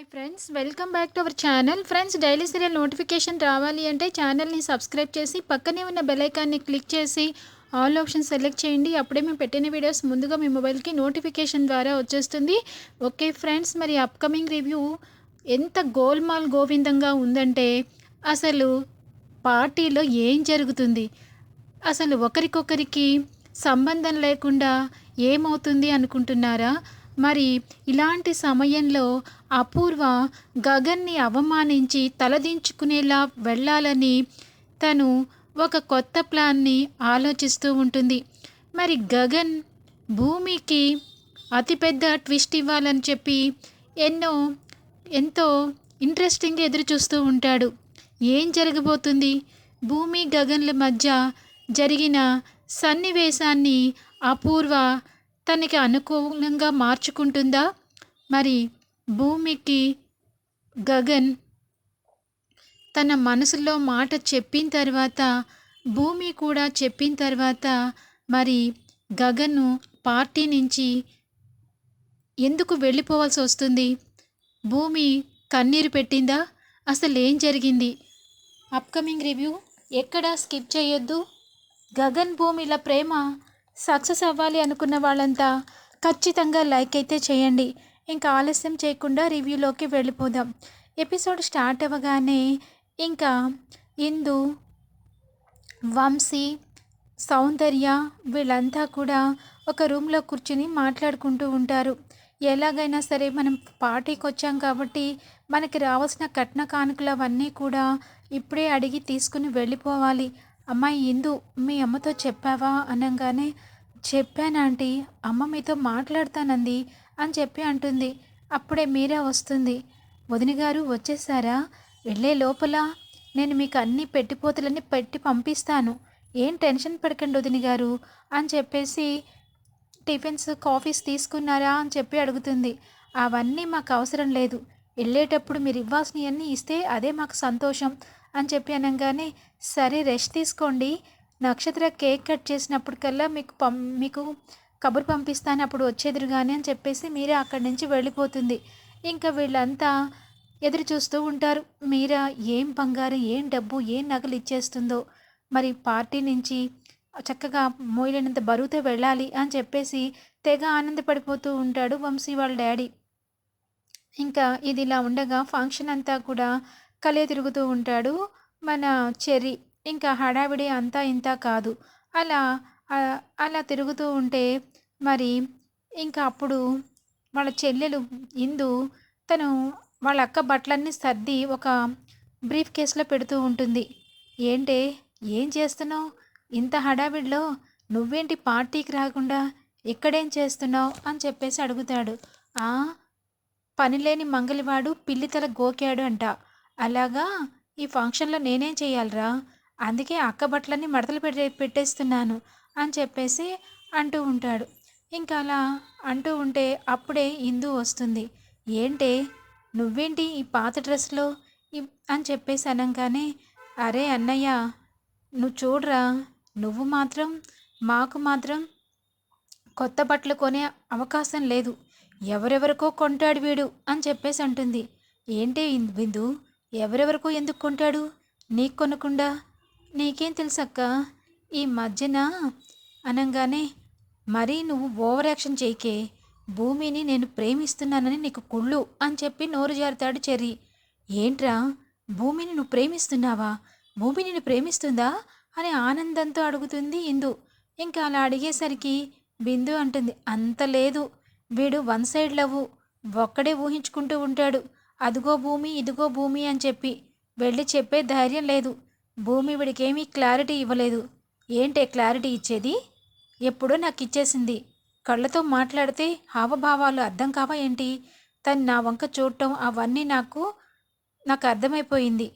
Hi friends welcome back to our channel friends daily serial notification రావాలి అంటే ఛానల్ని subscribe చేసి పక్కనే ఉన్న బెలైకాన్ని క్లిక్ చేసి ఆల్ ఆప్షన్ సెలెక్ట్ చేయండి. అప్పుడే మేము పెట్టిన వీడియోస్ ముందుగా మీ మొబైల్కి నోటిఫికేషన్ ద్వారా వచ్చేస్తుంది. ఓకే ఫ్రెండ్స్ మరి అప్కమింగ్ రివ్యూ ఎంత గోల్మాల్ గోవిందంగా ఉందంటే అసలు పార్టీలో ఏం జరుగుతుంది? అసలు ఒకరికొకరికి సంబంధం లేకుండా ఏమవుతుంది అనుకుంటున్నారా? మరి ఇలాంటి సమయంలో అపూర్వ గగన్ని అవమానించి తలదించుకునేలా వెళ్ళాలని తను ఒక కొత్త ప్లాన్ని ఆలోచిస్తూ ఉంటుంది. మరి గగన్ భూమికి అతిపెద్ద ట్విస్ట్ ఇవ్వాలని చెప్పి ఎన్నో ఎంతో ఇంట్రెస్టింగ్ ఎదురు చూస్తూ ఉంటాడు. ఏం జరగబోతుంది? భూమి గగన్ల మధ్య జరిగిన సన్నివేశాన్ని అపూర్వ తనకి అనుకూలంగా మార్చుకుంటుందా? మరి భూమికి గగన్ తన మనసులో మాట చెప్పిన తర్వాత భూమి కూడా చెప్పిన తర్వాత మరి గగను పార్టీ నుంచి ఎందుకు వెళ్ళిపోవాల్సి వస్తుంది? భూమి కన్నీరు పెట్టిందా? అసలు ఏం జరిగింది? అప్కమింగ్ రివ్యూ ఎక్కడా స్కిప్ చేయొద్దు. గగన్ భూమిల ప్రేమ సక్సెస్ అవ్వాలి అనుకున్న వాళ్ళంతా ఖచ్చితంగా లైక్ అయితే చేయండి. ఇంకా ఆలస్యం చేయకుండా రివ్యూలోకి వెళ్ళిపోదాం. ఎపిసోడ్ స్టార్ట్ అవ్వగానే ఇంకా ఇందు వంశీ సౌందర్య వీళ్ళంతా కూడా ఒక రూమ్లో కూర్చుని మాట్లాడుకుంటూ ఉంటారు. ఎలాగైనా సరే మనం పార్టీకి వచ్చాం కాబట్టి మనకి రావాల్సిన కట్న కానుకలు అవన్నీ కూడా ఇప్పుడే అడిగి తీసుకుని వెళ్ళిపోవాలి. అమ్మాయి ఇందు మీ అమ్మతో చెప్పావా? అనగానే చెప్పానంటీ అమ్మ మీతో మాట్లాడతానంది అని చెప్పి అంటుంది. అప్పుడే మీరా వస్తుంది. వదిన గారు వచ్చేసారా? వెళ్ళే లోపల నేను మీకు అన్ని పెట్టిపోతులన్నీ పెట్టి పంపిస్తాను. ఏం టెన్షన్ పడకండి వదిన గారు అని చెప్పేసి టిఫిన్స్ కాఫీస్ తీసుకున్నారా అని చెప్పి అడుగుతుంది. అవన్నీ మాకు అవసరం లేదు. వెళ్ళేటప్పుడు మీరు ఇవ్వాల్సినవన్నీ ఇస్తే అదే మాకు సంతోషం అని చెప్పి అనగానే సరే రెస్ట్ తీసుకోండి. నక్షత్ర కేక్ కట్ చేసినప్పటికల్లా మీకు పం మీకు కబురు పంపిస్తాను అప్పుడు వచ్చేదురు కానీ అని చెప్పేసి మీరే అక్కడి నుంచి వెళ్ళిపోతుంది. ఇంకా వీళ్ళంతా ఎదురు చూస్తూ ఉంటారు. మీరా ఏం బంగారం ఏం డబ్బు ఏం నగలు ఇచ్చేస్తుందో? మరి పార్టీ నుంచి చక్కగా మోయలేనంత బరువుతో వెళ్ళాలి అని చెప్పేసి తెగ ఆనందపడిపోతూ ఉంటాడు వంశీ వాళ్ళ డాడీ. ఇంకా ఇది ఇలా ఉండగా ఫంక్షన్ అంతా కూడా కలే తిరుగుతూ ఉంటాడు మన చెర్రీ. ఇంకా హడావిడి అంతా ఇంత కాదు. అలా అలా తిరుగుతూ ఉంటే మరి ఇంకా అప్పుడు వాళ్ళ చెల్లెలు ఇందు తను వాళ్ళ అక్క బట్టలన్నీ సర్ది ఒక బ్రీఫ్ కేసులో పెడుతూ ఉంటుంది. ఏంటే? ఏం చేస్తున్నావు? ఇంత హడావిడిలో నువ్వేంటి పార్టీకి రాకుండా ఇక్కడేం చేస్తున్నావు? అని చెప్పేసి అడుగుతాడు. ఆ పనిలేని మంగలివాడు పిల్లితల గోకాడు అంట. అలాగా? ఈ ఫంక్షన్లో నేనేం చేయాలరా? అందుకే అక్క బట్టలన్నీ మడతలు పెట్టే పెట్టేస్తున్నాను అని చెప్పేసి అంటూ ఉంటాడు. ఇంకా అలా అంటూ ఉంటే అప్పుడే ఇందు వస్తుంది. ఏంటే? నువ్వేంటి ఈ పాత డ్రెస్లో అని చెప్పేసి అనగానే అరే అన్నయ్య నువ్వు చూడరా నువ్వు మాత్రం మాకు మాత్రం కొత్త బట్టలు కొనే అవకాశం లేదు. ఎవరెవరికో కొంటాడు వీడు అని చెప్పేసి అంటుంది. ఏంటి బిందు ఎవరెవరికో ఎందుకు కొంటాడు? నీకు కొనకుండా నీకేం తెలుసక్క? ఈ మధ్యన అనగానే మరీ నువ్వు ఓవర్ యాక్షన్ చేయకే భూమిని నేను ప్రేమిస్తున్నానని నీకు కుళ్ళు అని చెప్పి నోరు జారుతాడు చెర్రి. ఏంట్రా? భూమిని నువ్వు ప్రేమిస్తున్నావా? భూమి నిన్ను ప్రేమిస్తుందా? అని ఆనందంతో అడుగుతుంది ఇందు. ఇంకా అలా అడిగేసరికి బిందు అంటుంది అంత లేదు. వీడు వన్ సైడ్ లవ్వు ఒక్కడే ఊహించుకుంటూ ఉంటాడు. అదిగో భూమి ఇదిగో భూమి అని చెప్పి వెళ్ళి చెప్పే ధైర్యం లేదు. భూమి వీడికేమీ క్లారిటీ ఇవ్వలేదు. ఏంటే క్లారిటీ ఇచ్చేది? ఎప్పుడో నాకు ఇచ్చేసింది కళ్ళతో మాట్లాడితే హావభావాలు అర్థం కావా ఏంటి? తను నా వంక చూడటం అవన్నీ నాకు నాకు అర్థమైపోయింది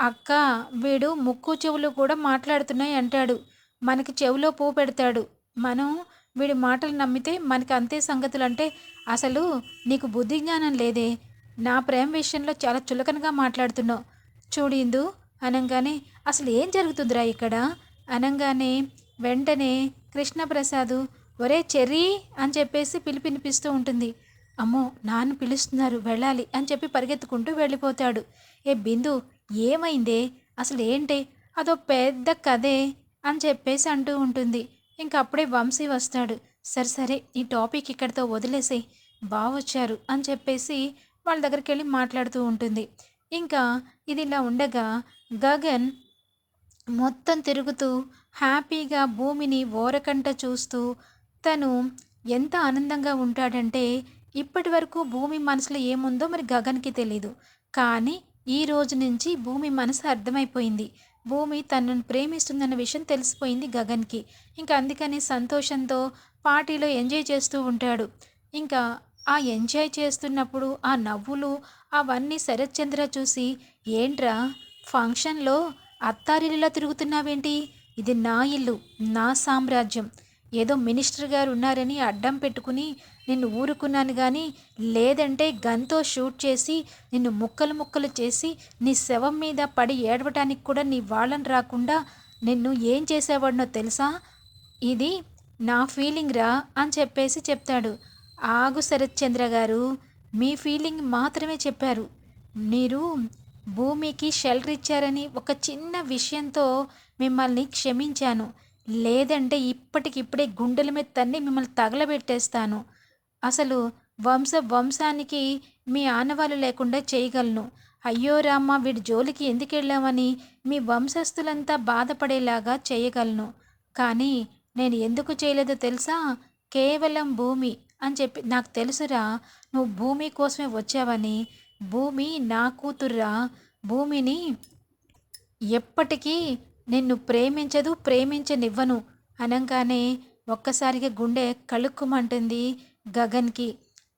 అక్క వీడు ముక్కు చెవులు కూడా మాట్లాడుతున్నాయి అంటాడు. మనకి చెవిలో పూ పెడతాడు. మనం వీడి మాటలు నమ్మితే మనకి అంతే సంగతులు అంటే అసలు నీకు బుద్ధి జ్ఞానం లేదే. నా ప్రేమ విషయంలో చాలా చులకనగా మాట్లాడుతున్నావు. చూడిందు అనగానే అసలు ఏం జరుగుతుందిరా ఇక్కడ? అనగానే వెంటనే కృష్ణప్రసాద్ ఒరే చెర్రీ అని చెప్పేసి పిలిపినిపిస్తూ ఉంటుంది. అమ్మో నాన్న పిలుస్తున్నారు వెళ్ళాలి అని చెప్పి పరిగెత్తుకుంటూ వెళ్ళిపోతాడు. ఏ బిందు ఏమైందే? అసలు ఏంటి? అదో పెద్ద కథే అని చెప్పేసి అంటూ ఉంటుంది. ఇంక అప్పుడే వంశీ వస్తాడు. సరే సరే ఈ టాపిక్ ఇక్కడితో వదిలేసి బావొచ్చారు అని చెప్పేసి వాళ్ళ దగ్గరికి వెళ్ళి మాట్లాడుతూ ఉంటుంది. ఇంకా ఇది ఇలా ఉండగా గగన్ మొత్తం తిరుగుతూ హ్యాపీగా భూమిని ఓరకంట చూస్తూ తను ఎంత ఆనందంగా ఉంటాడంటే ఇప్పటి వరకు భూమి మనసులో ఏముందో మరి గగన్కి తెలీదు. కానీ ఈ రోజు నుంచి భూమి మనసు అర్థమైపోయింది. భూమి తనను ప్రేమిస్తుందన్న విషయం తెలిసిపోయింది గగన్కి. ఇంకా అందుకని సంతోషంతో పార్టీలో ఎంజాయ్ చేస్తూ ఉంటాడు. ఇంకా ఆ ఎంజాయ్ చేస్తున్నప్పుడు ఆ నవ్వులు అవన్నీ శరత్చంద్ర చూసి ఏంట్రా ఫంక్షన్లో అత్తారిల్లులా తిరుగుతున్నావేంటి? ఇది నా ఇల్లు నా సామ్రాజ్యం. ఏదో మినిస్టర్ గారు ఉన్నారని అడ్డం పెట్టుకుని నిన్ను ఊరుకున్నాను కానీ లేదంటే గన్తో షూట్ చేసి నిన్ను ముక్కలు ముక్కలు చేసి నీ శవం మీద పడి ఏడవటానికి కూడా నీ వాళ్ళని రాకుండా నిన్ను ఏం చేసేవాడినో తెలుసా? ఇది నా ఫీలింగ్ రా అని చెప్పేసి చెప్తాడు. ఆగు శరత్చంద్ర గారు మీ ఫీలింగ్ మాత్రమే చెప్పారు. మీరు భూమికి షెల్టర్ ఇచ్చారని ఒక చిన్న విషయంతో మిమ్మల్ని క్షమించాను. లేదంటే ఇప్పటికిప్పుడే గుండెల మీద తన్ని మిమ్మల్ని తగలబెట్టేస్తాను. అసలు వంశ వంశానికి మీ ఆనవాళ్ళు లేకుండా చేయగలను. అయ్యో రామ్మ వీడి జోలికి ఎందుకు వెళ్ళామని మీ వంశస్థులంతా బాధపడేలాగా చేయగలను. కానీ నేను ఎందుకు చేయలేదో తెలుసా? కేవలం భూమి అని చెప్పి నాకు తెలుసురా నువ్వు భూమి కోసమే వచ్చావని భూమి నా కూతుర్రా భూమిని ఎప్పటికీ నిన్ను ప్రేమించదు ప్రేమించనివ్వను అనగానే ఒక్కసారిగా గుండె కలుక్కుమంటుంది గగన్కి.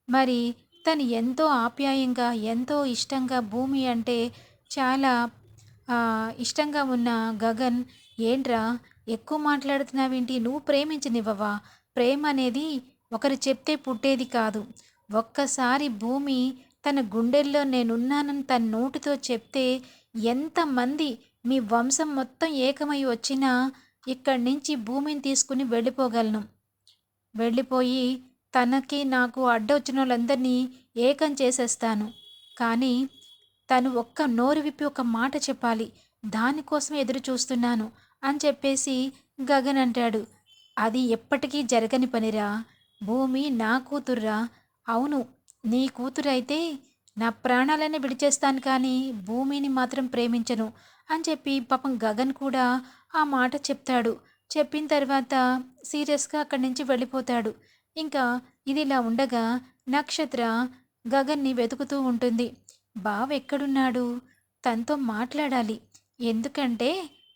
మరి తను ఎంతో ఆప్యాయంగా ఎంతో ఇష్టంగా భూమి అంటే చాలా ఇష్టంగా ఉన్న గగన్ ఏంట్రా ఎక్కువ మాట్లాడుతున్నావేంటి? నువ్వు ప్రేమించనివ్వవా? ప్రేమ అనేది ఒకరు చెప్తే పుట్టేది కాదు. ఒక్కసారి భూమి తన గుండెల్లో నేనున్నానని తన నోటితో చెప్తే ఎంతమంది మీ వంశం మొత్తం ఏకమై వచ్చినా ఇక్కడి నుంచి భూమిని తీసుకుని వెళ్ళిపోగలను. వెళ్ళిపోయి తనకి నాకు అడ్డొచ్చిన వాళ్ళందరినీ ఏకం చేసేస్తాను. కానీ తను ఒక్క నోరు విప్పి ఒక మాట చెప్పాలి. దానికోసం ఎదురు చూస్తున్నాను అని చెప్పేసి గగన్ అంటాడు. అది ఎప్పటికీ జరగని పనిరా. భూమి నా కూతుర్రా. అవును నీ కూతురైతే నా ప్రాణాలనే విడిచేస్తాను కానీ భూమిని మాత్రం ప్రేమించను అని చెప్పి పాపం గగన్ కూడా ఆ మాట చెప్తాడు. చెప్పిన తర్వాత సీరియస్గా అక్కడి నుంచి వెళ్ళిపోతాడు. ఇంకా ఇది ఇలా ఉండగా నక్షత్ర గగన్ని వెతుకుతూ ఉంటుంది. బావ ఎక్కడున్నాడు? తనతో మాట్లాడాలి. ఎందుకంటే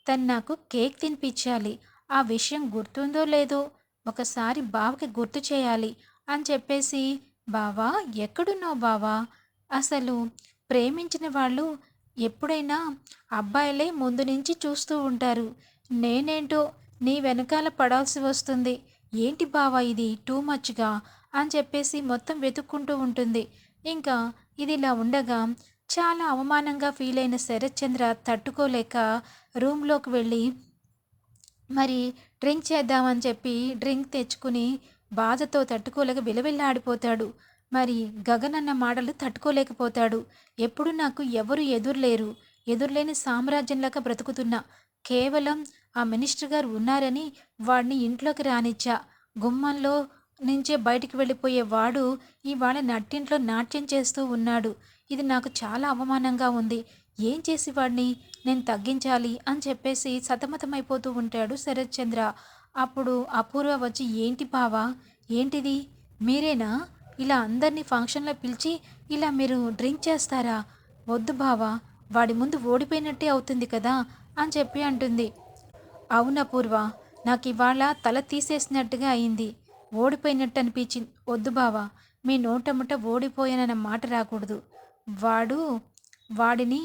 తను నాకు కేక్ తినిపించాలి. ఆ విషయం గుర్తుందో లేదో ఒకసారి బావకి గుర్తు చేయాలి అని చెప్పేసి బావా ఎక్కడున్నావు బావా? అసలు ప్రేమించిన వాళ్ళు ఎప్పుడైనా అబ్బాయిలే ముందు నుంచి చూస్తూ ఉంటారు. నేనేంటో నీ వెనకాల పడాల్సి వస్తుంది. ఏంటి బావా ఇది? టూ మచ్గా? అని చెప్పేసి మొత్తం వెతుక్కుంటూ ఉంటుంది. ఇంకా ఇది ఇలా ఉండగా చాలా అవమానంగా ఫీల్ అయిన శరత్చంద్ర తట్టుకోలేక రూమ్లోకి వెళ్ళి మరి డ్రింక్ చేద్దామని చెప్పి డ్రింక్ తెచ్చుకుని బాధతో తట్టుకోలేక విలవిల్లాడిపోతాడు. మరి గగన్ అన్న మాటలు తట్టుకోలేకపోతాడు. ఎప్పుడు నాకు ఎవరు ఎదురులేరు. ఎదురులేని సామ్రాజ్యంలాగా బ్రతుకుతున్నా. కేవలం ఆ మినిస్టర్ గారు ఉన్నారని వాడిని ఇంట్లోకి రానిచ్చా. గుమ్మంలో నుంచే బయటికి వెళ్ళిపోయే వాడు ఇవాళ నట్టింట్లో నాట్యం చేస్తూ ఉన్నాడు. ఇది నాకు చాలా అవమానంగా ఉంది. ఏం చేసి వాడిని నేను తగ్గించాలి అని చెప్పేసి సతమతమైపోతూ ఉంటాడు శరత్చంద్ర. అప్పుడు అపూర్వ వచ్చి ఏంటి బావా? ఏంటిది? మీరేనా? ఇలా అందరినీ ఫంక్షన్లో పిలిచి ఇలా మీరు డ్రింక్ చేస్తారా? వద్దు బావా వాడి ముందు ఓడిపోయినట్టే అవుతుంది కదా అని చెప్పి అంటుంది. అవునపూర్వ నాకు ఇవాళ తల తీసేసినట్టుగా అయింది. ఓడిపోయినట్టు అనిపించింది. వద్దు బావా మీ నోటముట ఓడిపోయానన్న మాట రాకూడదు. వాడు వాడిని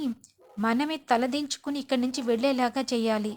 మనమే తలదించుకుని ఇక్కడి నుంచి వెళ్ళేలాగా చేయాలి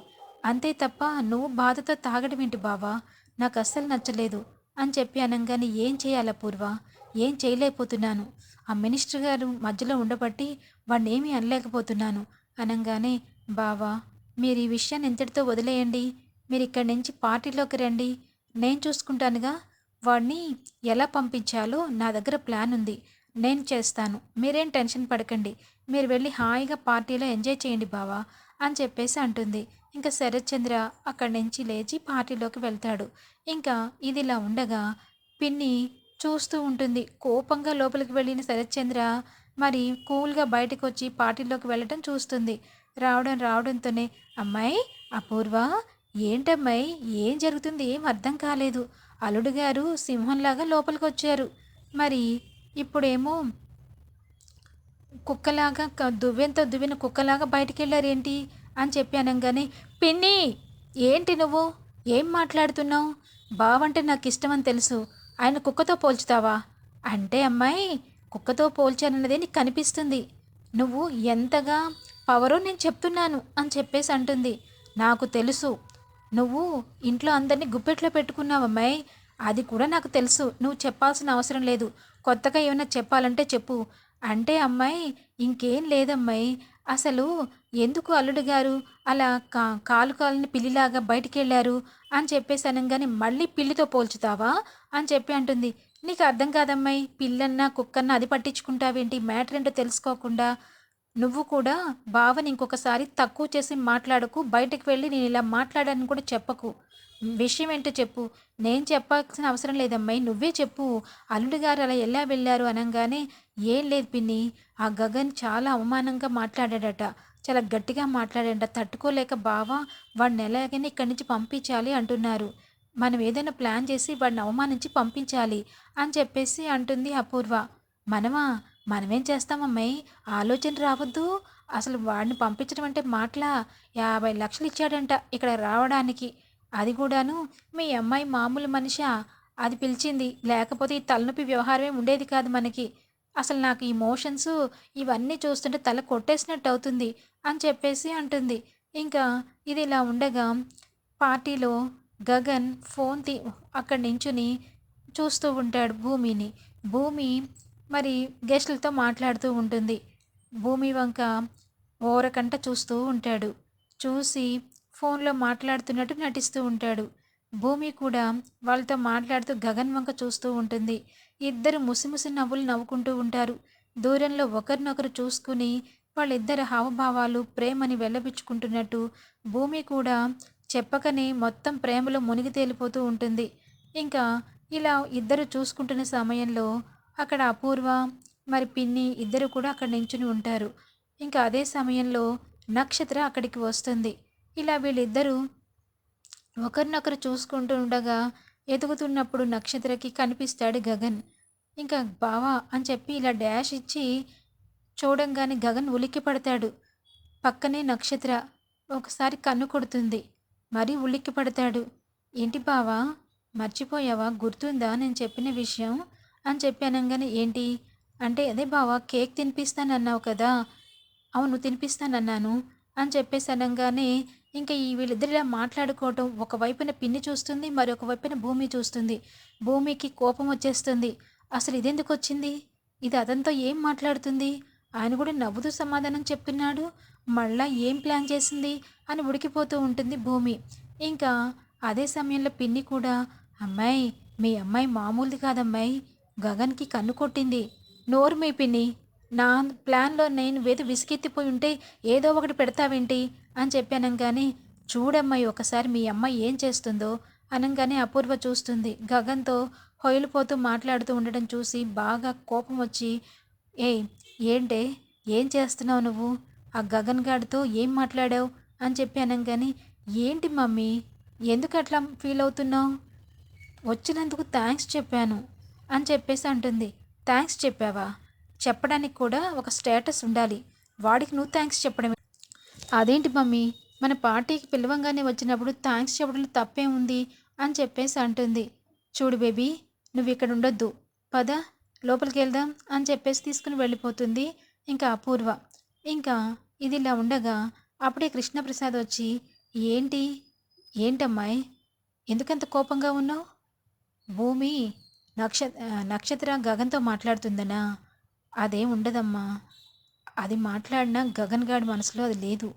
అంతే తప్ప నువ్వు బాధతో తాగడం ఏంటి బావా? నాకు అస్సలు నచ్చలేదు అని చెప్పి అనగానే ఏం చేయాలా పూర్వ? ఏం చేయలేకపోతున్నాను. ఆ మినిస్టర్ గారు మధ్యలో ఉండబట్టి వాడిని ఏమీ అనలేకపోతున్నాను. అనగానే బావా మీరు ఈ విషయాన్ని ఎంతటితో వదిలేయండి. మీరు ఇక్కడి నుంచి పార్టీలోకి రండి. నేను చూసుకుంటానుగా. వాడిని ఎలా పంపించాలో నా దగ్గర ప్లాన్ ఉంది. నేను చేస్తాను. మీరేం టెన్షన్ పడకండి. మీరు వెళ్ళి హాయిగా పార్టీలో ఎంజాయ్ చేయండి బావా అని చెప్పేసి అంటుంది. ఇంకా శరత్చంద్ర అక్కడి నుంచి లేచి పార్టీలోకి వెళ్తాడు. ఇంకా ఇదిలా ఉండగా పిన్ని చూస్తూ ఉంటుంది. కోపంగా లోపలికి వెళ్ళిన శరత్చంద్ర మరి కూల్గా బయటకు వచ్చి పార్టీలోకి వెళ్ళటం చూస్తుంది. రావడం రావడంతోనే అమ్మాయి అపూర్వ ఏంటమ్మాయి ఏం జరుగుతుంది? ఏం అర్థం కాలేదు. అల్లుడు గారు సింహంలాగా లోపలికి వచ్చారు మరి ఇప్పుడేమో కుక్కలాగా దువ్వెంతో దువ్విన కుక్కలాగా బయటికి వెళ్ళారేంటి అని చెప్పి అనగానే పిన్ని ఏంటి నువ్వు? ఏం మాట్లాడుతున్నావు? బావంటే నాకు ఇష్టమని తెలుసు. ఆయన కుక్కతో పోల్చుతావా? అంటే అమ్మాయి కుక్కతో పోల్చానన్నదే నీకు కనిపిస్తుంది. నువ్వు ఎంతగా పవరో నేను చెప్తున్నాను అని చెప్పేసి అంటుంది. నాకు తెలుసు. నువ్వు ఇంట్లో అందరినీ గుప్పెట్లో పెట్టుకున్నావమ్మాయి అది కూడా నాకు తెలుసు. నువ్వు చెప్పాల్సిన అవసరం లేదు. కొత్తగా ఏమైనా చెప్పాలంటే చెప్పు. అంటే అమ్మాయి ఇంకేం లేదమ్మాయి. అసలు ఎందుకు అల్లుడు గారు అలా కా కాలు కాలుని పిల్లిలాగా బయటికి వెళ్ళారు అని చెప్పేసి అనగానే మళ్ళీ పిల్లితో పోల్చుతావా అని చెప్పి అంటుంది. నీకు అర్థం కాదమ్మాయి పిల్లన్నా కుక్కన్నా అది పట్టించుకుంటావేంటి? మ్యాటర్ ఏంటో తెలుసుకోకుండా నువ్వు కూడా బావని ఇంకొకసారి తక్కువ చేసి మాట్లాడకు బయటకు వెళ్ళి నేను ఇలా మాట్లాడాను కూడా చెప్పకు. విషయం ఏంటో చెప్పు. నేను చెప్పాల్సిన అవసరం లేదమ్మాయి నువ్వే చెప్పు. అల్లుడు గారు అలా ఎలా వెళ్ళారు అనగానే ఏం లేదు పిన్ని. ఆ గగన్ చాలా అవమానంగా మాట్లాడాడట. చాలా గట్టిగా మాట్లాడాడట. తట్టుకోలేక బావా వాడిని ఎలాగైనా ఇక్కడి నుంచి పంపించాలి అంటున్నారు. మనం ఏదైనా ప్లాన్ చేసి వాడిని అవమానించి పంపించాలి అని చెప్పేసి అంటుంది అపూర్వ. మనమా? మనమేం చేస్తామమ్మాయి ఆలోచన రావద్దు. అసలు వాడిని పంపించడం అంటే మాటలా? యాభై లక్షలు ఇచ్చాడంట ఇక్కడ రావడానికి. అది కూడాను మీ అమ్మాయి మామూలు మనిషా? అది పిలిచింది. లేకపోతే ఈ తలనొప్పి వ్యవహారమే ఉండేది కాదు మనకి. అసలు నాకు ఈ మోషన్స్ ఇవన్నీ చూస్తుంటే తల కొట్టేసినట్టు అవుతుంది అని చెప్పేసి అంటుంది. ఇంకా ఇది ఇలా ఉండగా పార్టీలో గగన్ ఫోన్ తీ అక్కడి నించుని చూస్తూ ఉంటాడు భూమిని. భూమి మరి గెస్టులతో మాట్లాడుతూ ఉంటుంది. భూమి వంక ఓరకంట చూస్తూ ఉంటాడు. చూసి ఫోన్లో మాట్లాడుతున్నట్టు నటిస్తూ ఉంటాడు. భూమి కూడా వాళ్ళతో మాట్లాడుతూ గగన్ వంక చూస్తూ ఉంటుంది. ఇద్దరు ముసిముసి నవ్వులు నవ్వుకుంటూ ఉంటారు. దూరంలో ఒకరినొకరు చూసుకుని వాళ్ళిద్దరి హావభావాలు ప్రేమని వెళ్ళబిచ్చుకుంటున్నట్టు భూమి కూడా చెప్పకనే మొత్తం ప్రేమలో మునిగి తేలిపోతూ ఉంటుంది. ఇంకా ఇలా ఇద్దరు చూసుకుంటున్న సమయంలో అక్కడ అపూర్వ మరి పిన్ని ఇద్దరు కూడా అక్కడ నించుని ఉంటారు. ఇంకా అదే సమయంలో నక్షత్ర అక్కడికి వస్తుంది. ఇలా వీళ్ళిద్దరూ ఒకరినొకరు చూసుకుంటూ ఉండగా ఎదుగుతున్నప్పుడు నక్షత్రకి కనిపిస్తాడు గగన్. ఇంకా బావా అని చెప్పి ఇలా డాష్ ఇచ్చి చూడంగానే గగన్ ఉలిక్కి పడతాడు. పక్కనే నక్షత్ర ఒకసారి కన్ను కొడుతుంది. మరీ ఉలిక్కి పడతాడు. ఏంటి బావా మర్చిపోయావా? గుర్తుందా? నేను చెప్పిన విషయం అని చెప్పి అనగానే ఏంటి? అంటే అదే బావా కేక్ తినిపిస్తానన్నావు కదా. అవును తినిపిస్తానన్నాను అని చెప్పేసి అనగానే ఇంకా ఈ వీళ్ళిద్దరు ఇలా మాట్లాడుకోవటం ఒకవైపున పిన్ని చూస్తుంది మరొక వైపున భూమి చూస్తుంది. భూమికి కోపం వచ్చేస్తుంది. అసలు ఇదెందుకు వచ్చింది? ఇది అతనితో ఏం మాట్లాడుతుంది? ఆయన కూడా నవ్వుతూ సమాధానం చెప్తున్నాడు. మళ్ళా ఏం ప్లాన్ చేసింది? అని ఉడికిపోతూ ఉంటుంది భూమి. ఇంకా అదే సమయంలో పిన్ని కూడా అమ్మాయి మీ అమ్మాయి మామూలుది కాదమ్మాయి. గగన్కి కన్ను కొట్టింది. నోరు మీ పిన్ని. నా ప్లాన్లో నేను వేది విసిగెత్తిపోయి ఉంటే ఏదో ఒకటి పెడతావేంటి? అని చెప్పానంగానే చూడమ్మాయి ఒకసారి మీ అమ్మాయి ఏం చేస్తుందో? అనగానే అపూర్వ చూస్తుంది. గగన్తో హొయిలిపోతూ మాట్లాడుతూ ఉండడం చూసి బాగా కోపం వచ్చి ఏ ఏంటే? ఏం చేస్తున్నావు నువ్వు? ఆ గగన్ గాడితో ఏం మాట్లాడావు? అని చెప్పి అనగానే ఏంటి మమ్మీ? ఎందుకు అట్లా ఫీల్ అవుతున్నావు? వచ్చినందుకు థ్యాంక్స్ చెప్పాను. అని చెప్పేసి అంటుంది. థ్యాంక్స్ చెప్పావా? చెప్పడానికి కూడా ఒక స్టేటస్ ఉండాలి. వాడికి నువ్వు థ్యాంక్స్ చెప్పడం అదేంటి మమ్మీ? మన పార్టీకి పిలవంగానే వచ్చినప్పుడు థ్యాంక్స్ చెప్పడంలో తప్పే ఉంది అని చెప్పేసి అంటుంది. చూడు బేబీ నువ్వు ఇక్కడ ఉండొద్దు. పద లోపలికి వెళ్దాం అని చెప్పేసి తీసుకుని వెళ్ళిపోతుంది ఇంకా అపూర్వ. ఇంకా ఇది ఇలా ఉండగా అప్పుడే కృష్ణప్రసాద్ వచ్చి ఏంటి? ఏంటమ్మాయి? ఎందుకంత కోపంగా ఉన్నావు? భూమి నక్ష నక్షత్ర గగన్తో మాట్లాడుతుందనా? అదేం ఉండదమ్మా. అది మాట్లాడినా గగన్ గాడి మనసులో అది లేదు.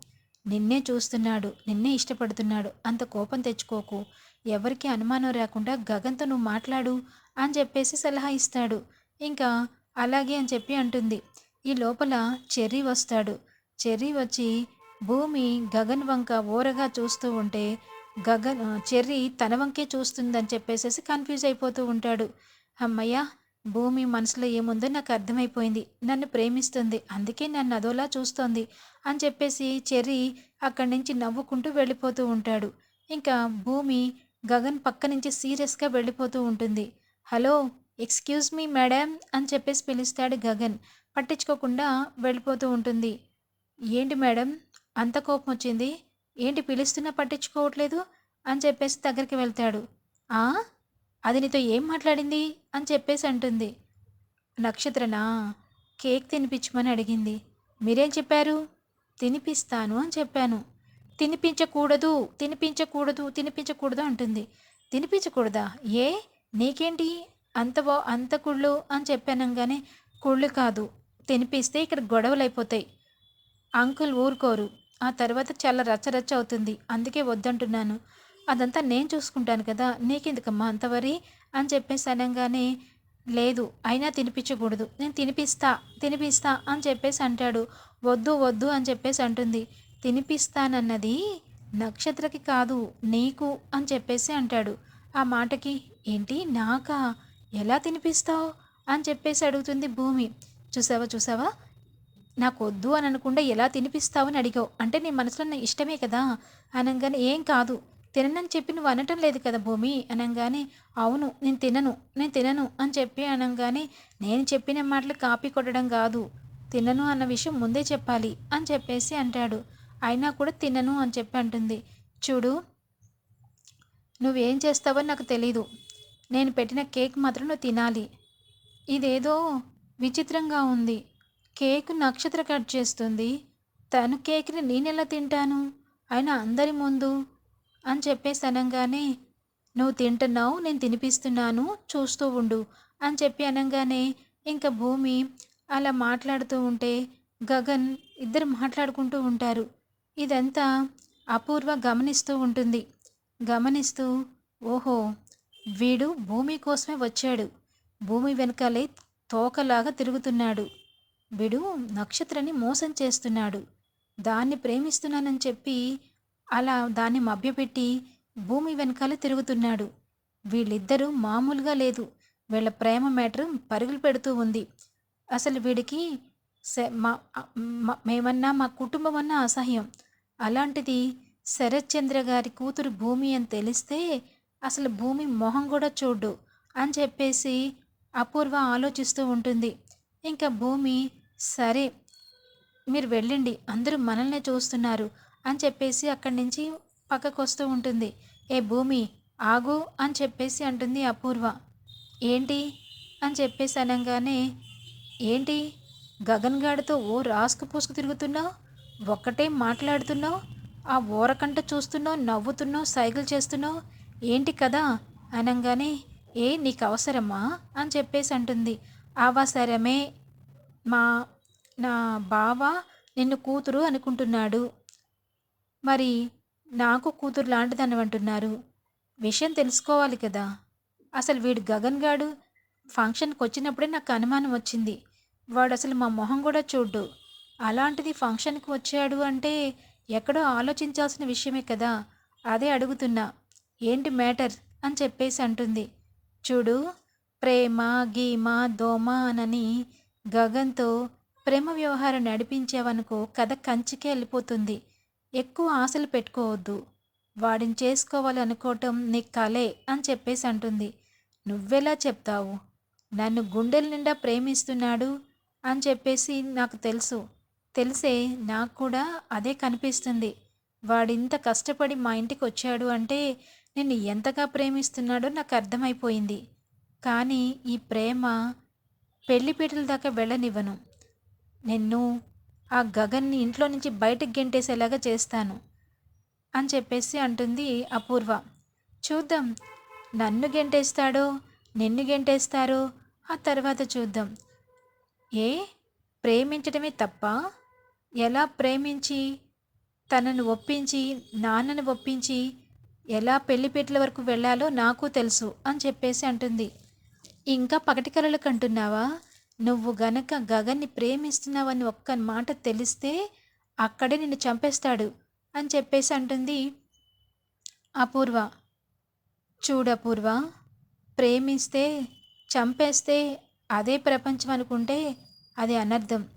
నిన్నే చూస్తున్నాడు నిన్నే ఇష్టపడుతున్నాడు అంత కోపం తెచ్చుకోకు. ఎవరికి అనుమానం రాకుండా గగన్తో నువ్వు మాట్లాడు అని చెప్పేసి సలహా ఇస్తాడు. ఇంకా అలాగే అని చెప్పి అంటుంది. ఈ లోపల చెర్రీ వస్తాడు. చెర్రీ వచ్చి భూమి గగన్ వంక ఓరగా చూస్తూ ఉంటే గగన్ చెర్రీ తన వంకే చూస్తుందని చెప్పేసేసి కన్ఫ్యూజ్ అయిపోతూ ఉంటాడు. అమ్మయ్య భూమి మనసులో ఏముందో నాకు అర్థమైపోయింది. నన్ను ప్రేమిస్తుంది. అందుకే నన్ను అదోలా చూస్తోంది అని చెప్పేసి చెర్రీ అక్కడి నుంచి నవ్వుకుంటూ వెళ్ళిపోతూ ఉంటాడు. ఇంకా భూమి గగన్ పక్క నుంచి సీరియస్గా వెళ్ళిపోతూ ఉంటుంది. హలో ఎక్స్క్యూజ్ మీ మేడం అని చెప్పేసి పిలుస్తాడు గగన్. పట్టించుకోకుండా వెళ్ళిపోతూ ఉంటుంది. ఏంటి మేడం అంత కోపం వచ్చింది? ఏంటి పిలుస్తున్నా పట్టించుకోవట్లేదు? అని చెప్పేసి దగ్గరికి వెళ్తాడు. ఆ? అది నీతో ఏం మాట్లాడింది? అని చెప్పేసి అంటుంది. నక్షత్రనా? కేక్ తినిపించమని అడిగింది. మీరేం చెప్పారు? తినిపిస్తాను అని చెప్పాను. తినిపించకూడదు తినిపించకూడదు తినిపించకూడదు అంటుంది. తినిపించకూడదా? ఏ? నీకేంటి? అంత అంత కుళ్ళు అని చెప్పానంగానే కుళ్ళు కాదు. తినిపిస్తే ఇక్కడ గొడవలు అయిపోతాయి అంకుల్ ఊరుకోరు. ఆ తర్వాత చాలా రచ్చరచ్చ అవుతుంది. అందుకే వద్దంటున్నాను. అదంతా నేను చూసుకుంటాను కదా నీకెందుకమ్మా అంత వరి అని చెప్పేసి అనగానే లేదు అయినా తినిపించకూడదు. నేను తినిపిస్తా తినిపిస్తా అని చెప్పేసి అంటాడు. వద్దు వద్దు అని చెప్పేసి అంటుంది. తినిపిస్తానన్నది నక్షత్రకి కాదు నీకు అని చెప్పేసి అంటాడు. ఆ మాటకి ఏంటి నాకా? ఎలా తినిపిస్తావు? అని చెప్పేసి అడుగుతుంది భూమి. చూసావా చూసావా? నాకు వద్దు అని అనకుండా ఎలా తినిపిస్తావు అని అడిగావు. అంటే నీ మనసులో నా ఇష్టమే కదా? అనగానే ఏం కాదు. తిననని చెప్పి నువ్వు అనటం లేదు కదా భూమి? అనగానే అవును నేను తినను నేను తినను అని చెప్పి అనగానే నేను చెప్పిన మాటలు కాపీ కొట్టడం కాదు. తినను అన్న విషయం ముందే చెప్పాలి అని చెప్పేసి అంటాడు. అయినా కూడా తినను అని చెప్పి అంటుంది. చూడు నువ్వేం చేస్తావో నాకు తెలీదు. నేను పెట్టిన కేక్ మాత్రం నువ్వు తినాలి. ఇదేదో విచిత్రంగా ఉంది. కేక్ నక్షత్ర కట్ చేస్తుంది. తను కేక్ని నేనెలా తింటాను? అయినా అందరి ముందు అని చెప్పేసి అనగానే నువ్వు తింటున్నావు నేను తినిపిస్తున్నాను చూస్తూ ఉండు అని చెప్పి అనగానే ఇంకా భూమి అలా మాట్లాడుతూ ఉంటే గగన్ ఇద్దరు మాట్లాడుకుంటూ ఉంటారు. ఇదంతా అపూర్వ గమనిస్తూ ఉంటుంది. గమనిస్తూ ఓహో వీడు భూమి కోసమే వచ్చాడు. భూమి వెనకాలే తోకలాగా తిరుగుతున్నాడు. వీడు నక్షత్రాన్ని మోసం చేస్తున్నాడు. దాన్ని ప్రేమిస్తున్నానని చెప్పి అలా దాన్ని మభ్యపెట్టి భూమి వెనకాల తిరుగుతున్నాడు. వీళ్ళిద్దరూ మామూలుగా లేదు. వీళ్ళ ప్రేమ మ్యాటర్ పరుగులు పెడుతూ ఉంది. అసలు వీడికి మా మేమన్నా మా కుటుంబం అన్నా అసహ్యం. అలాంటిది శరత్చంద్ర గారి కూతురు భూమి అని తెలిస్తే అసలు భూమి మొహం కూడా చూడు అని చెప్పేసి అపూర్వ ఆలోచిస్తూ ఉంటుంది. ఇంకా భూమి సరే మీరు వెళ్ళండి. అందరూ మనల్నే చూస్తున్నారు. అని చెప్పేసి అక్కడి నుంచి పక్కకు వస్తూ ఉంటుంది. ఏ భూమి ఆగు అని చెప్పేసి అంటుంది అపూర్వ. ఏంటి? అని చెప్పేసి అనగానే ఏంటి? గగన్ గాడితో ఓ రాసుకు పూసుకు తిరుగుతున్నావు? ఒక్కటే మాట్లాడుతున్నావు? ఆ ఊరకంట చూస్తున్నావు నవ్వుతున్నావు సైకిల్ చేస్తున్నావు? ఏంటి కదా అనగానే ఏ నీకు అవసరమా అని చెప్పేసి అంటుంది. అవసరమే మా నా బావ నిన్ను కూతురు అనుకుంటున్నాడు. మరి నాకు కూతురు లాంటిదని అంటున్నారు. విషయం తెలుసుకోవాలి కదా. అసలు వీడు గగన్ గాడు. ఫంక్షన్కి వచ్చినప్పుడే నాకు అనుమానం వచ్చింది. వాడు అసలు మా మొహం కూడా చూడ్డు. అలాంటిది ఫంక్షన్కి వచ్చాడు అంటే ఎక్కడో ఆలోచించాల్సిన విషయమే కదా. అదే అడుగుతున్నా. ఏంటి మ్యాటర్? అని చెప్పేసి అంటుంది. చూడు ప్రేమ గీమ దోమ అనని గగన్తో ప్రేమ వ్యవహారం నడిపించావనుకో కథ కంచికే వెళ్ళిపోతుంది. ఎక్కువ ఆశలు పెట్టుకోవద్దు. వాడిని చేసుకోవాలి అనుకోవటం నీ కలే అని చెప్పేసి అంటుంది. నువ్వెలా చెప్తావు? నన్ను గుండెల నిండా ప్రేమిస్తున్నాడు అని చెప్పేసి నాకు తెలుసు. తెలిసే నాకు కూడా అదే కనిపిస్తుంది. వాడింత కష్టపడి మా ఇంటికి వచ్చాడు అంటే నిన్ను ఎంతగా ప్రేమిస్తున్నాడో నాకు అర్థమైపోయింది. కానీ ఈ ప్రేమ పెళ్ళిపీటల దాకా వెళ్ళనివ్వను. నిన్ను ఆ గగన్ని ఇంట్లో నుంచి బయటకు గెంటేసేలాగా చేస్తాను అని చెప్పేసి అంటుంది అపూర్వ. చూద్దాం నన్ను గెంటేస్తాడో నిన్ను గెంటేస్తారో? ఆ తర్వాత చూద్దాం. ఏ? ప్రేమించడమే తప్ప? ఎలా ప్రేమించి తనను ఒప్పించి నాన్నను ఒప్పించి ఎలా పెళ్ళిపేటల వరకు వెళ్ళాలో నాకు తెలుసు అని చెప్పేసి అంటుంది. ఇంకా పగటి కలలకు అంటున్నావా నువ్వు గనక గగన్ని ప్రేమిస్తున్నావని ఒక్క మాట తెలిస్తే అక్కడే నిన్ను చంపేస్తాడు అని చెప్పేసి అంటుంది అపూర్వ. చూడపూర్వ ప్రేమిస్తే చంపేస్తే అదే ప్రపంచం అనుకుంటే అది అనర్థం.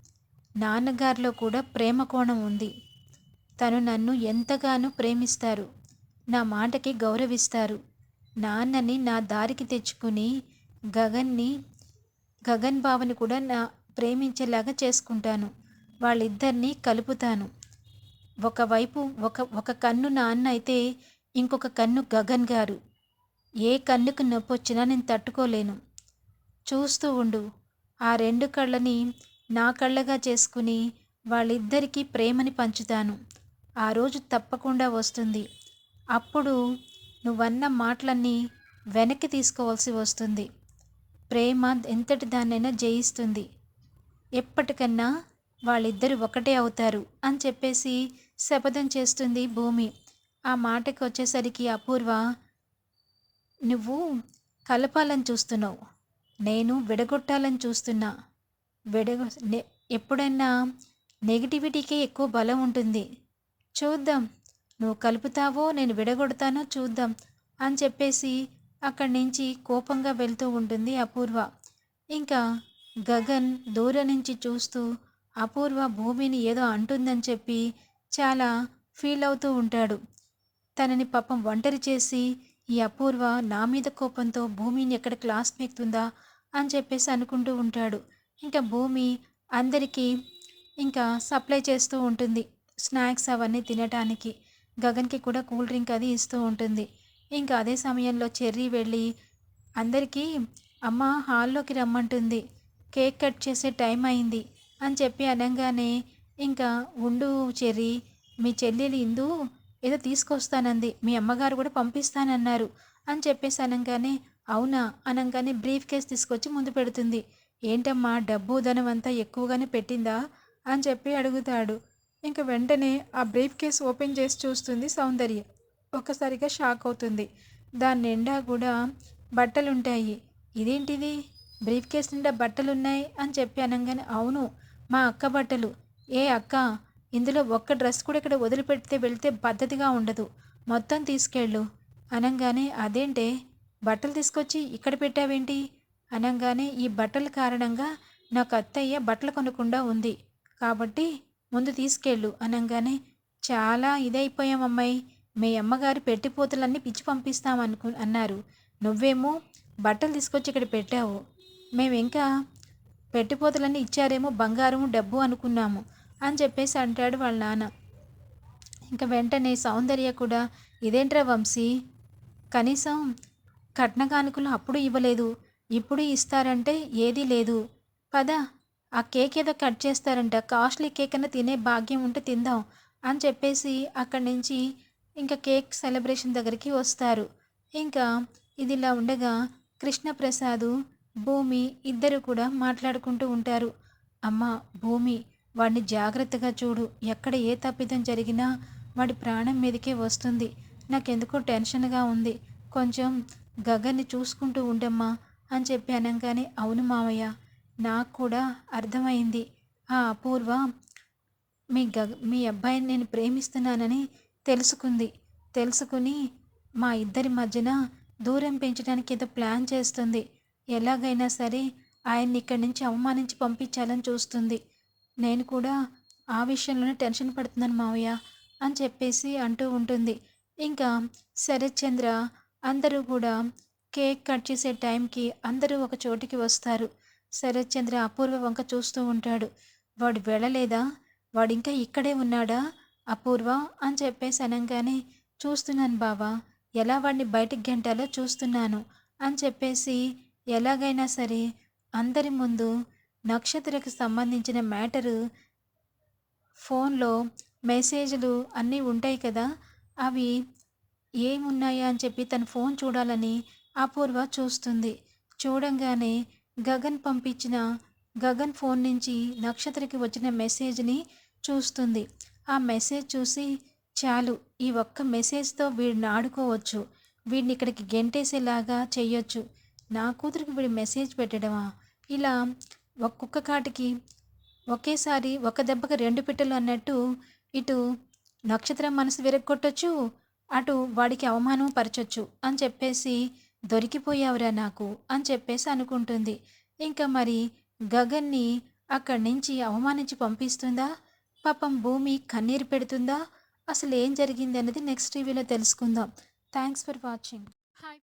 నాన్నగారిలో కూడా ప్రేమ కోణం ఉంది. తను నన్ను ఎంతగానో ప్రేమిస్తారు. నా మాటకి గౌరవిస్తారు. నాన్నని నా దారికి తెచ్చుకుని గగన్ని గగన్ బావని కూడా నా ప్రేమించేలాగా చేసుకుంటాను. వాళ్ళిద్దరినీ కలుపుతాను. ఒకవైపు ఒక ఒక కన్ను నాన్న అయితే ఇంకొక కన్ను గగన్ గారు. ఏ కన్నుకు నొప్పి వచ్చినా నేను తట్టుకోలేను. చూస్తూ ఉండు. ఆ రెండు కళ్ళని నా కళ్ళగా చేసుకుని వాళ్ళిద్దరికీ ప్రేమని పంచుతాను. ఆ రోజు తప్పకుండా వస్తుంది. అప్పుడు నువ్వన్న మాటలన్నీ వెనక్కి తీసుకోవాల్సి వస్తుంది. ప్రేమ ఎంతటి దాన్నైనా జయిస్తుంది. ఎప్పటికన్నా వాళ్ళిద్దరు ఒకటే అవుతారు అని చెప్పేసి శపథం చేస్తుంది భూమి. ఆ మాటకి వచ్చేసరికి అపూర్వ నువ్వు కలపాలని చూస్తున్నావు. నేను విడగొట్టాలని చూస్తున్నా. విడగ ఎప్పుడైనా నెగిటివిటీకే ఎక్కువ బలం ఉంటుంది. చూద్దాం. నువ్వు కలుపుతావో నేను విడగొడతానో చూద్దాం అని చెప్పేసి అక్కడి నుంచి కోపంగా వెళ్తూ ఉంటుంది అపూర్వ. ఇంకా గగన్ దూరం నుంచి చూస్తూ అపూర్వ భూమిని ఏదో అంటుందని చెప్పి చాలా ఫీల్ అవుతూ ఉంటాడు. తనని పాపం ఒంటరి చేసి ఈ అపూర్వ నా మీద కోపంతో భూమిని ఎక్కడ క్లాస్ మెక్తుందా అని చెప్పేసి అనుకుంటూ ఉంటాడు. ఇంకా భూమి అందరికీ ఇంకా సప్లై చేస్తూ ఉంటుంది స్నాక్స్ అవన్నీ తినటానికి. గగన్కి కూడా కూల్ డ్రింక్ అది ఇస్తూ ఉంటుంది. ఇంకా అదే సమయంలో చెర్రీ వెళ్ళి అందరికీ అమ్మ హాల్లోకి రమ్మంటుంది. కేక్ కట్ చేసే టైం అయింది అని చెప్పి అనగానే ఇంకా ఉండు చెర్రీ మీ చెల్లెలు ఇందు ఏదో తీసుకొస్తానంది. మీ అమ్మగారు కూడా పంపిస్తానన్నారు అని చెప్పేసి అనగానే అవునా అనగానే బ్రీఫ్ కేస్ తీసుకొచ్చి ముందు పెడుతుంది. ఏంటమ్మా డబ్బు ధనం అంతా ఎక్కువగానే పెట్టిందా? అని చెప్పి అడుగుతాడు. ఇంక వెంటనే ఆ బ్రీఫ్ కేస్ ఓపెన్ చేసి చూస్తుంది సౌందర్య. ఒక్కసారిగా షాక్ అవుతుంది. దాని నిండా కూడా బట్టలుంటాయి. ఇదేంటిది? బ్రీఫ్ కేస్ నిండా బట్టలు ఉన్నాయి అని చెప్పి అనగానే అవును మా అక్క బట్టలు. ఏ అక్క? ఇందులో ఒక్క డ్రెస్ కూడా ఇక్కడ వదిలిపెడితే వెళ్తే పద్ధతిగా ఉండదు. మొత్తం తీసుకెళ్ళు. అనగానే అదేంటే? బట్టలు తీసుకొచ్చి ఇక్కడ పెట్టావేంటి? అనగానే ఈ బట్టల కారణంగా నాకు అత్తయ్య బట్టలు కొనకుండా ఉంది. కాబట్టి ముందు తీసుకెళ్ళు అనగానే చాలా ఇదైపోయాం అమ్మాయి. మీ అమ్మగారు పెట్టిపోతలన్నీ పిచ్చి పంపిస్తామనుకు అన్నారు. నువ్వేమో బట్టలు తీసుకొచ్చి ఇక్కడ పెట్టావు. మేము ఇంకా పెట్టిపోతలన్నీ ఇచ్చారేమో బంగారము డబ్బు అనుకున్నాము అని చెప్పేసి అంటాడు వాళ్ళ నాన్న. ఇంకా వెంటనే సౌందర్య కూడా ఇదేంట్రా వంశీ? కనీసం కట్న కానుకలు అప్పుడు ఇవ్వలేదు ఇప్పుడు ఇస్తారంటే ఏదీ లేదు. పద ఆ కేక్ ఏదో కట్ చేస్తారంట కాస్ట్లీ కేక్ అన్న తినే భాగ్యం ఉంటే తిందాం అని చెప్పేసి అక్కడి నుంచి ఇంకా కేక్ సెలబ్రేషన్ దగ్గరికి వస్తారు. ఇంకా ఇదిలా ఉండగా కృష్ణప్రసాదు భూమి ఇద్దరు కూడా మాట్లాడుకుంటూ ఉంటారు. అమ్మ భూమి వాడిని జాగ్రత్తగా చూడు. ఎక్కడ ఏ తప్పిదం జరిగినా వాడి ప్రాణం మీదకే వస్తుంది. నాకెందుకో టెన్షన్గా ఉంది. కొంచెం గగన్ని చూసుకుంటూ ఉండమ్మా అని చెప్పి అనగానే అవును మామయ్య నాకు కూడా అర్థమైంది. ఆ అపూర్వ మీ గగ మీ అబ్బాయిని నేను ప్రేమిస్తున్నానని తెలుసుకుంది. తెలుసుకుని మా ఇద్దరి మధ్యన దూరం పెంచడానికి ఏదో ప్లాన్ చేస్తుంది. ఎలాగైనా సరే ఆయన్ని ఇక్కడి నుంచి అవమానించి పంపించాలని చూస్తుంది. నేను కూడా ఆ విషయంలోనే టెన్షన్ పడుతున్నాను మావయ్య అని చెప్పేసి అంటూ ఉంటుంది. ఇంకా శరత్ చంద్ర అందరూ కూడా కేక్ కట్ చేసే టైంకి అందరూ ఒక చోటికి వస్తారు. శరత్ చంద్ర అపూర్వ వంక చూస్తూ ఉంటాడు. వాడు వెళ్ళలేదా? వాడు ఇంకా ఇక్కడే ఉన్నాడా? అపూర్వ అని చెప్పేసి అనగానే చూస్తున్నాను బావా ఎలా వాడిని బయటికి గంటాలో చూస్తున్నాను అని చెప్పేసి ఎలాగైనా సరే అందరి ముందు నక్షత్రకు సంబంధించిన మ్యాటరు ఫోన్లో మెసేజ్లు అన్నీ ఉంటాయి కదా అవి ఏమున్నాయా అని చెప్పి తన ఫోన్ చూడాలని అపూర్వ చూస్తుంది. చూడంగానే గగన్ పంపించిన గగన్ ఫోన్ నుంచి నక్షత్రకి వచ్చిన మెసేజ్ని చూస్తుంది. ఆ మెసేజ్ చూసి చాలు ఈ ఒక్క మెసేజ్తో వీడిని ఆడుకోవచ్చు. వీడిని ఇక్కడికి గెంటేసేలాగా చేయొచ్చు నా కూతురికి వీడి మెసేజ్ పెట్టడమా? ఇలా ఒక్కొక్క కాటికి ఒకేసారి ఒక దెబ్బకి రెండు పిట్టలు అన్నట్టు ఇటు నక్షత్రం మనసు విరగొట్టొచ్చు అటు వాడికి అవమానం పరచొచ్చు అని చెప్పేసి దొరికిపోయావురా నాకు అని చెప్పేసి అనుకుంటుంది. ఇంకా మరి గగన్ని అక్కడి నుంచి అవమానించి పంపిస్తుందా? పాపం భూమి కన్నీరు పెడుతుందా? అసలు ఏం జరిగింది అనేది నెక్స్ట్ టీవీలో తెలుసుకుందాం. Thanks for watching